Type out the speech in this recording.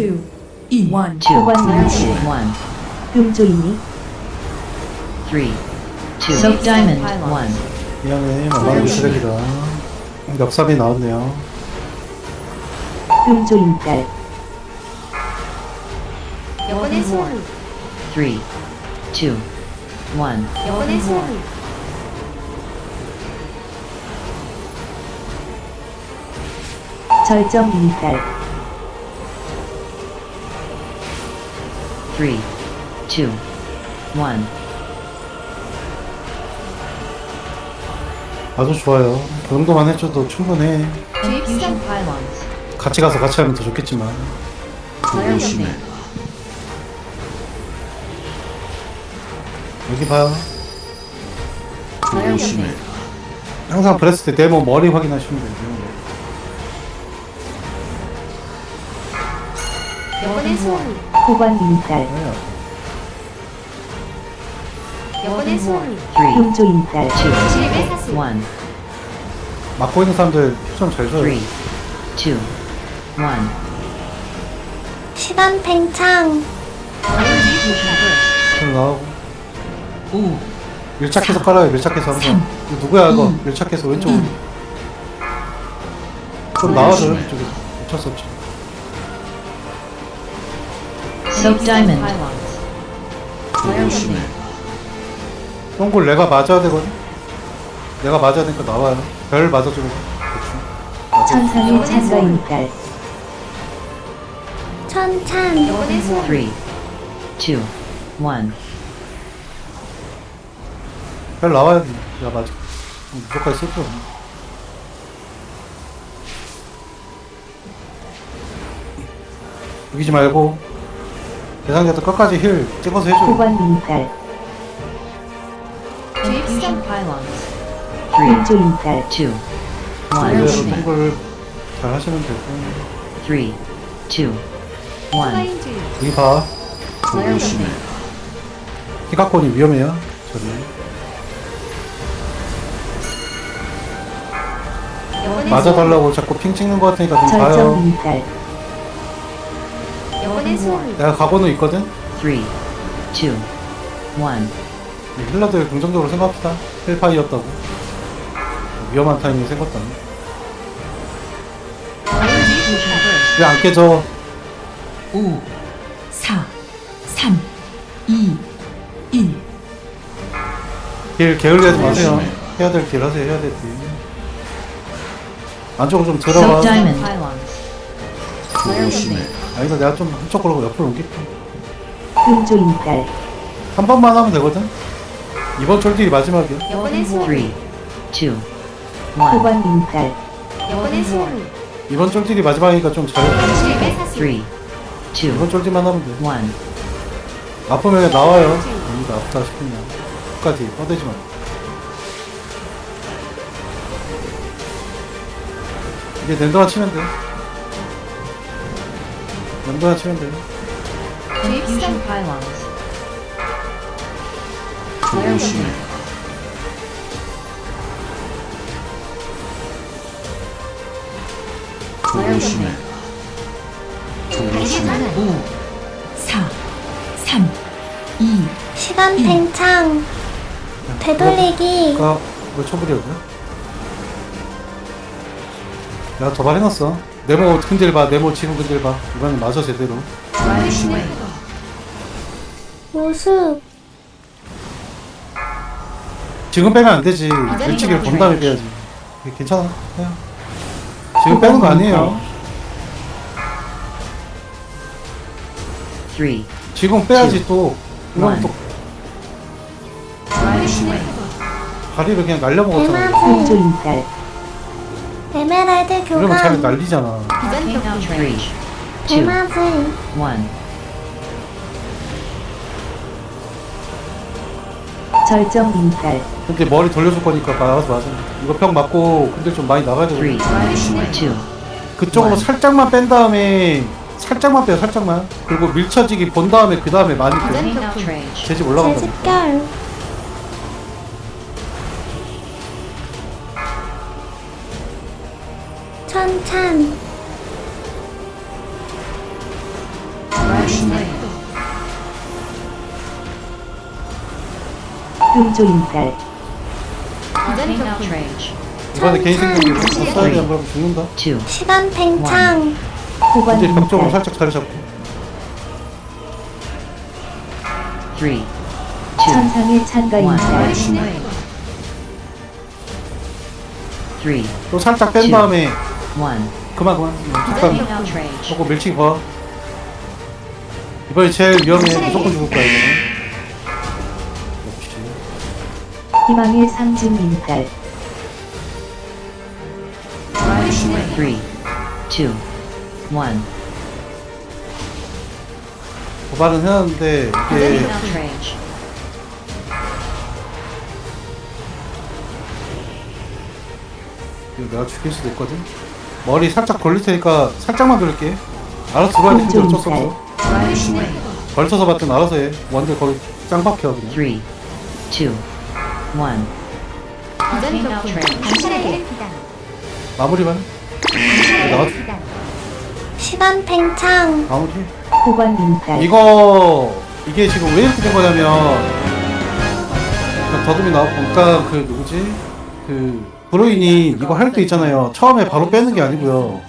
2, 2, 1, 소관님 1, 금조이니? 3, 2, Soap Diamond 1, 미안해 말하는 게 음. 쓰레기다. 엽삽이 나왔네요. 금조인딸. 여권의 소음 3, 2, 1, 여권의 소음 절정 인딸. 3, 2, 1. 아주 좋아요. 그 정도만 해줘도 충분해. 같이 가서 같이 하면 더 좋겠지만. 조심해. 여기 봐요. 조심해. 항상 그랬을 때 데모 머리 확인하시면 되죠. 호관인달 영혼의 소울, three, 금조인달 two, 실의 사슬, one, 막고 있는 사람들 표정 잘 줘요. three, two, one, 시간 팽창. 좀 나오고. 오, 밀착해서 깔아요 밀착해서. 항상 이거 누구야 이거? 밀착해서 왼쪽으로. 좀 나와줘요 이쪽에 어쩔 수 없지 soap diamond, 조심해. 똥골 내가 맞아야 되거든? 내가 맞아야 되니까 나와요 별 맞아주고. 천상의 창가인달 천찬 영혼의 소울, three, two, one, 별 나와야 돼. 내가 맞아. 무조건 쓸거 이기지 말고 대상자도 끝까지 힐 찍어서 해줘. 호관인달. 주입성, pylons, three, 금조인달 two, 그대로 one, 똥골 잘 하시면 되고 three, two, one, 파인 주입, 여기 봐 조심해. 희각권이 위험해요 저는. 맞아달라고 자꾸 핑 찍는 거 같으니까 좀 봐요. 영혼 의 소울, 내가 각오는 있거든? Three, two, one, 이 힐러들 긍정적으로 생각합시다. 힐파이였다고. 위험한 타이밍 생겼다니 왜 안 깨져? 5, 4, 3, 2, 1. 길 게을리하지 마세요. 해야 될 길 하세요. 해야 될 길. 안쪽으로 좀 들어가 diamond, pylons, 아니다 내가 좀 한쪽으로 옆으로 옮길게. 금조인달 한 번만 하면 되거든? 이번 철길이 마지막이야. 영혼의 소울, three, two, one, 호관인달 영혼의 소울, 이번 철길이 마지막이니까 좀잘 실의 사슬, three, two, 이번 철길만 하면 돼. one, 아프면 나와요. 아니다 아프다 싶으면. 끝까지 뻗대지 마 이제 랜더나 치면 돼 랜더나 치면 돼. 주입성, pylons, 날개 전환, 5, 4, 3, 2, 시간 팽창. 되돌리기. 아까 뭐 쳐버리거든? 내가 도발 해놨어 네모 근질 봐 네모 지금 근질 봐. 이번엔 맞아 제대로. 모습. 지금 빼면 안 되지. 일찍을 본 다음에 빼야지. 괜찮아? 그냥. 지금 빼는 거 아니에요. Three, 지금 빼야지 또. 이건 또. 다리를 그냥 날려먹었잖아 이러면 자리 교감 날리잖아. 대마분 one, 절정인달 근데 머리 돌려줄 거니까 나가서. 맞아 이거 평 맞고 근데 좀 많이 나가야 three, 되거든. Two, 그쪽으로 one. 살짝만 뺀 다음에 살짝만 빼요 살짝만. 그리고 밀쳐지기 본 다음에 그 다음에 많이 빼 재집 올라간다 제습결 천찬 금조인달 이전 격투 이번에 개인 천천. 써야 돼. 한번 죽는다. 2, 시간 팽창 이제 벽쪽으로 인달 살짝 자리 잡고. 3, 2, 천상의 찬가 인달 3, 또 살짝 뺀 다음에 1. 그만 그만. 음, 잠깐 Outrage. 조금 밀치기 봐. 이번에 제일 위험해. 무조건 죽을 거야 이거는. 역시. 희망의 상징 인달 3, 2, 1. 도발은 해놨는데 이게 Outrage. 이거 내가 죽일 수도 있거든. 머리 살짝 돌릴 테니까 살짝만 돌릴게. 알아서 들어야 돼. 힘들 어쩔 수 없어. 걸쳐서 봤든 알아서 해. 완전 거기 짱 박혀 그냥. 3, 2, 1. 이전 격투 당신에게 마무리만. 해. 나가 시간 팽창 마무리. 이거 이게 지금 왜 이렇게 된 거냐면 그러니까 더듬이 나왔고 그러니까 그 누구지 그 브로인이 이거 할 때 있잖아요. 처음에 바로 빼는 게 아니고요